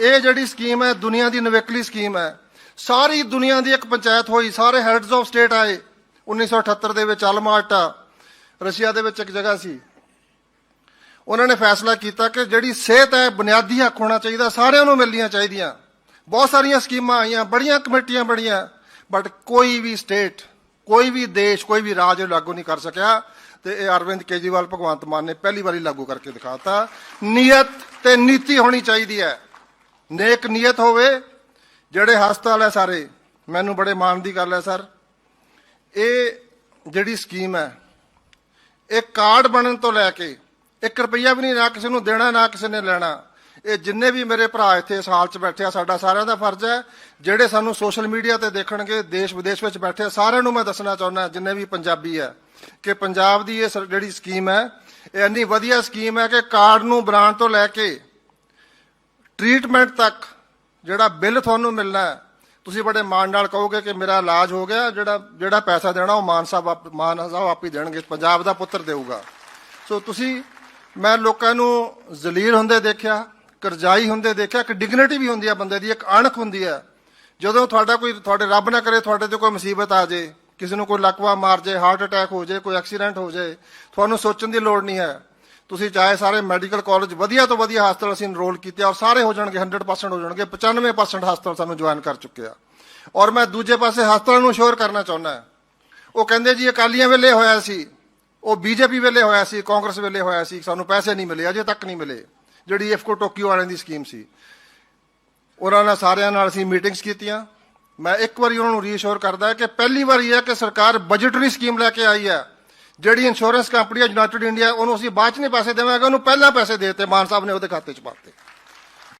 ਇਹ ਜਿਹੜੀ ਸਕੀਮ ਹੈ, ਦੁਨੀਆ ਦੀ ਨਵੇਕਲੀ ਸਕੀਮ ਹੈ। ਸਾਰੀ ਦੁਨੀਆ ਦੀ ਇੱਕ ਪੰਚਾਇਤ ਹੋਈ, ਸਾਰੇ ਹੈਡਸ ਆਫ ਸਟੇਟ ਆਏ। 1978 ਦੇ ਵਿੱਚ ਅਲਮਾਟਾ ਰਸ਼ੀਆ ਦੇ ਵਿੱਚ ਇੱਕ ਜਗ੍ਹਾ ਸੀ। ਉਹਨਾਂ ਨੇ ਫੈਸਲਾ ਕੀਤਾ ਕਿ ਜਿਹੜੀ ਸਿਹਤ ਹੈ, ਬੁਨਿਆਦੀ ਹੱਕ ਹੋਣਾ ਚਾਹੀਦਾ, ਸਾਰਿਆਂ ਨੂੰ ਮਿਲਣੀਆਂ ਚਾਹੀਦੀਆਂ। ਬਹੁਤ ਸਾਰੀਆਂ ਸਕੀਮਾਂ ਆਈਆਂ, ਬੜੀਆਂ ਕਮੇਟੀਆਂ ਬਣੀਆਂ ਬਟ ਕੋਈ ਵੀ ਸਟੇਟ ਕੋਈ ਵੀ ਦੇਸ਼, ਕੋਈ ਵੀ ਰਾਜ ਲਾਗੂ ਨਹੀਂ ਕਰ ਸਕਿਆ। ਤੇ ਇਹ ਅਰਵਿੰਦ ਕੇਜਰੀਵਾਲ, ਭਗਵੰਤ ਮਾਨ ਨੇ ਪਹਿਲੀ ਵਾਰੀ ਲਾਗੂ ਕਰਕੇ ਦਿਖਾਤਾ। ਨੀਅਤ ਤੇ ਨੀਤੀ ਹੋਣੀ ਚਾਹੀਦੀ ਹੈ। ਨੇਕ ਨੀਅਤ ਹੋਵੇ ਜਿਹੜੇ ਹਸਪਤਾਲ ਹੈ ਸਾਰੇ। ਮੈਨੂੰ ਬੜੇ ਮਾਣ ਦੀ ਗੱਲ ਹੈ ਸਰ। ਇਹ ਜਿਹੜੀ ਸਕੀਮ ਹੈ ਇਹ ਕਾਰਡ ਬਣਨ ਤੋਂ ਲੈ ਕੇ 1 ਰੁਪਈਆ ਵੀ ਨਹੀਂ ਨਾ ਕਿਸੇ ਨੂੰ ਦੇਣਾ ਨਾ ਕਿਸੇ ਨੇ ਲੈਣਾ। ਇਹ ਜਿੰਨੇ ਵੀ ਮੇਰੇ ਭਰਾ ਇੱਥੇ ਇਸ ਹਾਲ 'ਚ ਬੈਠੇ ਆ ਸਾਡਾ ਸਾਰਿਆਂ ਦਾ ਫਰਜ਼ ਹੈ। ਜਿਹੜੇ ਸਾਨੂੰ ਸੋਸ਼ਲ ਮੀਡੀਆ ਤੇ ਦੇਖਣਗੇ ਦੇਸ਼ ਵਿਦੇਸ਼ ਵਿੱਚ ਬੈਠੇ ਆ, ਸਾਰਿਆਂ ਨੂੰ ਮੈਂ ਦੱਸਣਾ ਚਾਹੁੰਦਾ ਜਿੰਨੇ ਵੀ ਪੰਜਾਬੀ ਹੈ ਕਿ ਪੰਜਾਬ ਦੀ ਇਹ ਸਰ- ਜਿਹੜੀ ਸਕੀਮ ਹੈ ਇਹ ਇੰਨੀ ਵਧੀਆ ਸਕੀਮ ਹੈ ਕਿ ਕਾਰਡ ਨੂੰ ਬਣਾਉਣ ਤੋਂ ਲੈ ਕੇ ਟ੍ਰੀਟਮੈਂਟ ਤੱਕ ਜਿਹੜਾ ਬਿੱਲ ਤੁਹਾਨੂੰ ਮਿਲਣਾ ਹੈ, ਤੁਸੀਂ ਬੜੇ ਮਾਣ ਨਾਲ ਕਹੋਗੇ ਕਿ ਮੇਰਾ ਇਲਾਜ ਹੋ ਗਿਆ, ਜਿਹੜਾ ਜਿਹੜਾ ਪੈਸਾ ਦੇਣਾ ਉਹ ਮਾਨ ਸਾਹਿਬ ਆਪ, ਮਾਨ ਸਾਹਿਬ ਆਪ ਹੀ ਦੇਣਗੇ, ਪੰਜਾਬ ਦਾ ਪੁੱਤਰ ਦੇਊਗਾ। ਸੋ ਤੁਸੀਂ, ਮੈਂ ਲੋਕਾਂ ਨੂੰ ਜ਼ਲੀਲ ਹੁੰਦੇ ਦੇਖਿਆ, ਕਰਜ਼ਾਈ ਹੁੰਦੇ ਦੇਖਿਆ ਕਿ ਡਿਗਨਿਟੀ ਵੀ ਹੁੰਦੀ ਹੈ ਬੰਦੇ ਦੀ, ਇੱਕ ਅਣਖ ਹੁੰਦੀ ਹੈ। ਜਦੋਂ ਤੁਹਾਡਾ ਕੋਈ, ਤੁਹਾਡੇ ਰੱਬ ਨਾ ਕਰੇ, ਤੁਹਾਡੇ ਤੇ ਕੋਈ ਮੁਸੀਬਤ ਆ ਜੇ, ਕਿਸੇ ਨੂੰ ਕੋਈ ਲਕਵਾ ਮਾਰ ਜੇ, ਹਾਰਟ ਅਟੈਕ ਹੋ ਜੇ, ਕੋਈ ਐਕਸੀਡੈਂਟ ਹੋ ਜੇ, ਤੁਹਾਨੂੰ ਸੋਚਣ ਦੀ ਲੋੜ ਨਹੀਂ ਹੈ। ਤੁਸੀਂ ਚਾਹੇ ਸਾਰੇ ਮੈਡੀਕਲ ਕਾਲਜ ਵਧੀਆ ਤੋਂ ਵਧੀਆ ਹਸਪਤਾਲ ਅਸੀਂ ਇਨਰੋਲ ਕੀਤੇ ਔਰ ਸਾਰੇ ਹੋ ਜਾਣਗੇ 100% ਹੋ ਜਾਣਗੇ 95% ਹਸਪਤਾਲ ਸਾਨੂੰ ਜੁਆਇਨ ਕਰ ਚੁੱਕੇ ਆ। ਔਰ ਮੈਂ ਦੂਜੇ ਪਾਸੇ ਹਸਪਤਾਲਾਂ ਨੂੰ ਸ਼ੋਰ ਕਰਨਾ ਚਾਹੁੰਦਾ ਉਹ ਕਹਿੰਦੇ ਜੀ, ਅਕਾਲੀਆਂ ਵੇਲੇ ਹੋਇਆ ਸੀ, ਉਹ ਬੀਜੇਪੀ ਵੇਲੇ ਹੋਇਆ ਸੀ, ਕਾਂਗਰਸ ਵੇਲੇ ਹੋਇਆ ਸੀ, ਸਾਨੂੰ ਪੈਸੇ ਨਹੀਂ ਮਿਲੇ, ਅਜੇ ਤੱਕ ਨਹੀਂ ਮਿਲੇ, ਜਿਹੜੀ ਇਫਕੋ ਟੋਕੀਓ ਵਾਲਿਆਂ ਦੀ ਸਕੀਮ ਸੀ। ਉਹਨਾਂ ਨਾਲ ਸਾਰਿਆਂ ਨਾਲ ਅਸੀਂ ਮੀਟਿੰਗਸ ਕੀਤੀਆਂ। ਮੈਂ ਇੱਕ ਵਾਰੀ ਉਹਨਾਂ ਨੂੰ ਰੀਅਸ਼ੋਰ ਕਰਦਾ ਕਿ ਪਹਿਲੀ ਵਾਰੀ ਹੈ ਕਿ ਸਰਕਾਰ ਬਜਟਰੀ ਸਕੀਮ ਲੈ ਕੇ ਆਈ ਹੈ। ਜਿਹੜੀ ਇੰਸ਼ੋਰੈਂਸ ਕੰਪਨੀ ਹੈ ਯੂਨਾਈਟਿਡ ਇੰਡੀਆ ਉਹਨੂੰ ਅਸੀਂ ਬਾਅਦ ਚ ਨਹੀਂ ਪੈਸੇ ਦੇਵਾਂਗੇ, ਉਹਨੂੰ ਪਹਿਲਾਂ ਪੈਸੇ ਦੇ ਦਿੱਤੇ, ਮਾਨ ਸਾਹਿਬ ਨੇ ਉਹਦੇ ਖਾਤੇ ਚ ਪਾਤੇ